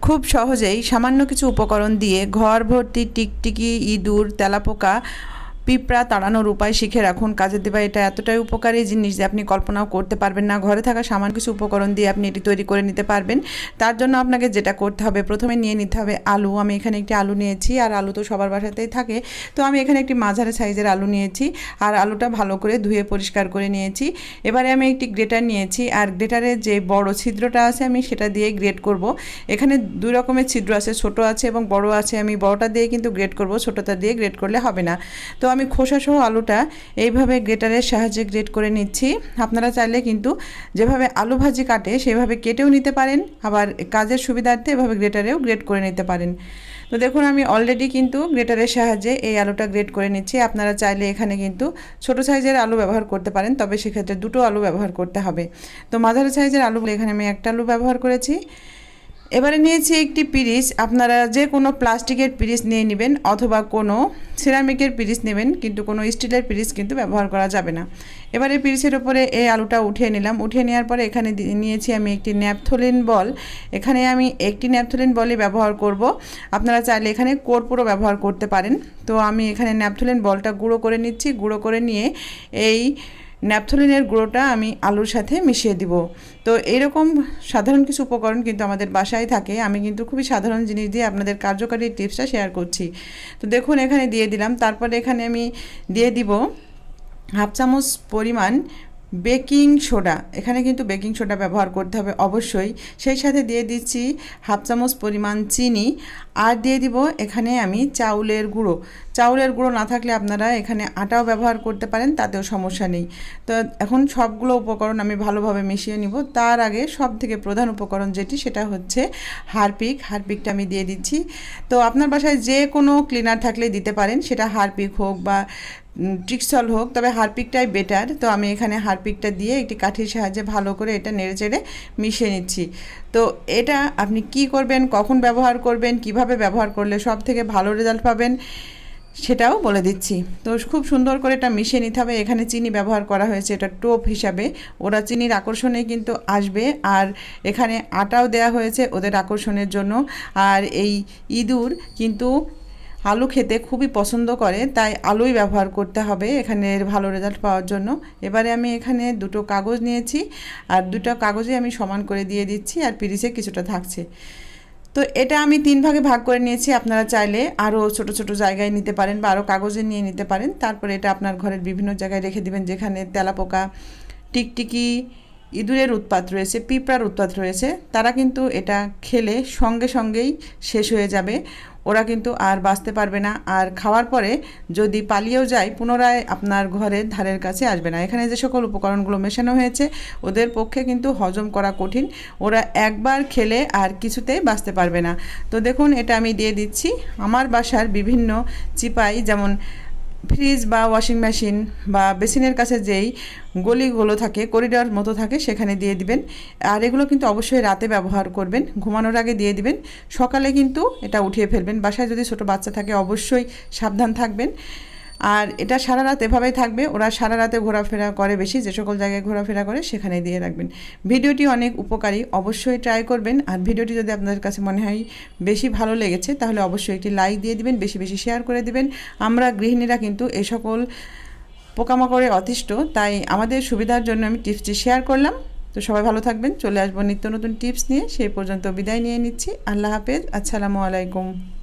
খুব সহজেই সামান্য কিছু উপকরণ দিয়ে ঘর ভর্তি টিকটিকি ইঁদুর তেলাপোকা পিঁপড়া তাড়ানোর উপায় শিখে রাখুন। কাজের দেবা, এটা এতটাই উপকারী জিনিস যে আপনি কল্পনাও করতে পারবেন না। ঘরে থাকা সামান্য কিছু উপকরণ দিয়ে আপনি এটি তৈরি করে নিতে পারবেন। তার জন্য আপনাকে যেটা করতে হবে, প্রথমে নিয়ে নিতে হবে আলু। আমি এখানে একটি আলু নিয়েছি, আর আলু তো সবার বাসাতেই থাকে। তো আমি এখানে একটি মাঝারি সাইজের আলু নিয়েছি, আর আলুটা ভালো করে ধুয়ে পরিষ্কার করে নিয়েছি। এবারে আমি একটি গ্রেটার নিয়েছি, আর গ্রেটারের যে বড় ছিদ্রটা আছে, আমি সেটা দিয়ে গ্রেট করব। এখানে দুই রকমের ছিদ্র আছে, ছোট আছে এবং বড় আছে। আমি বড়টা দিয়ে কিন্তু গ্রেট করব, ছোটটা দিয়ে গ্রেট করলে হবে না। তো আমি খোসাসহ আলুটা এইভাবে গ্রেটারের সাহায্যে গ্রেট করে নিচ্ছি। আপনারা চাইলে কিন্তু যেভাবে আলু ভাজি কাটে, সেভাবে কেটেও নিতে পারেন। আবার কাজের সুবিধার্থে এভাবে গ্রেটারেও গ্রেট করে নিতে পারেন। তো দেখুন, আমি অলরেডি কিন্তু গ্রেটারের সাহায্যে এই আলুটা গ্রেট করে নিচ্ছি। আপনারা চাইলে এখানে কিন্তু ছোট সাইজের আলু ব্যবহার করতে পারেন, তবে সেক্ষেত্রে দুটো আলু ব্যবহার করতে হবে। তো মাঝারি সাইজের আলুগুলো এখানে আমি একটা আলু ব্যবহার করেছি। এবারে নিয়েছি একটি পিরিচ। আপনারা যে কোনো প্লাস্টিকের পিরিচ নিয়ে নেবেন অথবা কোনো সিরামিকের পিরিচ নেবেন, কিন্তু কোনো স্টিলের পিরিচ কিন্তু ব্যবহার করা যাবে না। এবারে পিরিচের ওপরে এই আলুটা উঠিয়ে নিলাম। উঠিয়ে নেওয়ার পরে এখানে নিয়েছি আমি একটি ন্যাপথলিন বল। এখানে আমি একটি ন্যাপথলিন বলই ব্যবহার করব। আপনারা চাইলে এখানে কর্পূরও ব্যবহার করতে পারেন। তো আমি এখানে ন্যাপথলিন বলটা গুঁড়ো করে নিচ্ছি। গুঁড়ো করে নিয়ে এই ন্যাপথলিনের গুঁড়োটা আমি আলুর সাথে মিশিয়ে দিব। তো এরকম সাধারণ কিছু উপকরণ কিন্তু আমাদের বাসায় থাকে। আমি কিন্তু খুবই সাধারণ জিনিস দিয়ে আপনাদের কার্যকারী টিপসটা শেয়ার করছি। তো দেখুন, এখানে দিয়ে দিলাম। তারপরে এখানে আমি দিয়ে দিব হাফ চামচ পরিমাণ বেকিং সোডা। এখানে কিন্তু বেকিং সোডা ব্যবহার করতে হবে অবশ্যই। সেই সাথে দিয়ে দিচ্ছি হাফ চামচ পরিমাণ চিনি। আর দিয়ে দিব এখানে আমি চাউলের গুঁড়ো। চাউলের গুঁড়ো না থাকলে আপনারা এখানে আটাও ব্যবহার করতে পারেন, তাতেও সমস্যা নেই। তো এখন সবগুলো উপকরণ আমি ভালোভাবে মিশিয়ে নিব। তার আগে সব থেকে প্রধান উপকরণ যেটি, সেটা হচ্ছে হারপিক। হারপিকটা আমি দিয়ে দিচ্ছি। তো আপনার বাসায় যে কোনো ক্লিনার থাকলে দিতে পারেন। সেটা হারপিক হোক বা ট্রিক্সল হোক, তবে হারপিকটাই বেটার তো আমি এখানে হারপিকটা দিয়ে একটি কাঠির সাহায্যে ভালো করে এটা নেড়ে চেড়ে মিশিয়ে নিচ্ছি। তো এটা আপনি কি করবেন, কখন ব্যবহার করবেন, কীভাবে ব্যবহার করলে সব থেকে ভালো রেজাল্ট পাবেন, সেটাও বলে দিচ্ছি। তো খুব সুন্দর করে এটা মিশিয়ে নিতে হবে। এখানে চিনি ব্যবহার করা হয়েছে, এটা টোপ হিসাবে। ওরা চিনির আকর্ষণে কিন্তু আসবে। আর এখানে আটাও দেয়া হয়েছে ওদের আকর্ষণের জন্য। আর এই ইঁদুর কিন্তু আলু খেতে খুবই পছন্দ করে, তাই আলুই ব্যবহার করতে হবে এখানে ভালো রেজাল্ট পাওয়ার জন্য। এবারে আমি এখানে দুটো কাগজ নিয়েছি আর দুটো কাগজে আমি সমান করে দিয়ে দিচ্ছি আর পিরিচে কিছুটা থাকছে। তো এটা আমি তিন ভাগে ভাগ করে নিয়েছি, আপনারা চাইলে আরও ছোট ছোট জায়গায় নিতে পারেন বা আরও কাগজে নিয়ে নিতে পারেন। তারপরে এটা আপনার ঘরের বিভিন্ন জায়গায় রেখে দিবেন, যেখানে তেলাপোকা, টিকটিকি ইঁদুরের উৎপাত রয়েছে, পিঁপড়ার উৎপাত রয়েছে, তারা কিন্তু এটা খেলে সঙ্গে সঙ্গেই শেষ হয়ে যাবে। ওরা কিন্তু আর বাঁচতে পারবে না। আর খাওয়ার পরে যদি পালিয়েও যায়, পুনরায় আপনার ঘরের ধারের কাছে আসবে না। এখানে যে সকল উপকরণগুলো মেশানো হয়েছে, ওদের পক্ষে কিন্তু হজম করা কঠিন। ওরা একবার খেলে আর কিছুতেই বাঁচতে পারবে না। তো দেখুন, এটা আমি দিয়ে দিচ্ছি। আমার বাসার বিভিন্ন চিপাই, যেমন ফ্রিজ বা ওয়াশিং মেশিন বা বেসিনের কাছে যেই গলিগুলো থাকে, করিডর মতো থাকে, সেখানে দিয়ে দিবেন। আর এগুলো কিন্তু অবশ্যই রাতে ব্যবহার করবেন, ঘুমানোর আগে দিয়ে দিবেন। সকালে কিন্তু এটা উঠিয়ে ফেলবেন। বাসায় যদি ছোট বাচ্চা থাকে, অবশ্যই সাবধান থাকবেন। আর এটা সারা রাত এভাবেই থাকবে। ওরা সারা রাতে ঘোরাফেরা করে বেশি, যে সকল জায়গায় ঘোরাফেরা করে সেখানে দিয়ে রাখবেন। ভিডিওটি অনেক উপকারী, অবশ্যই ট্রাই করবেন। আর ভিডিওটি যদি আপনাদের কাছে মনে হয় বেশি ভালো লেগেছে, তাহলে অবশ্যই একটি লাইক দিয়ে দিবেন, বেশি বেশি শেয়ার করে দিবেন। আমরা গৃহিণীরা কিন্তু এ সকল পোকামাকড়ে অতিষ্ঠ, তাই আমাদের সুবিধার জন্য আমি টিপসটি শেয়ার করলাম। তো সবাই ভালো থাকবেন। চলে আসব নিত্য নতুন টিপস নিয়ে। সেই পর্যন্ত বিদায় নিয়ে নিচ্ছি। আল্লাহ হাফেজ। আসসালামু আলাইকুম।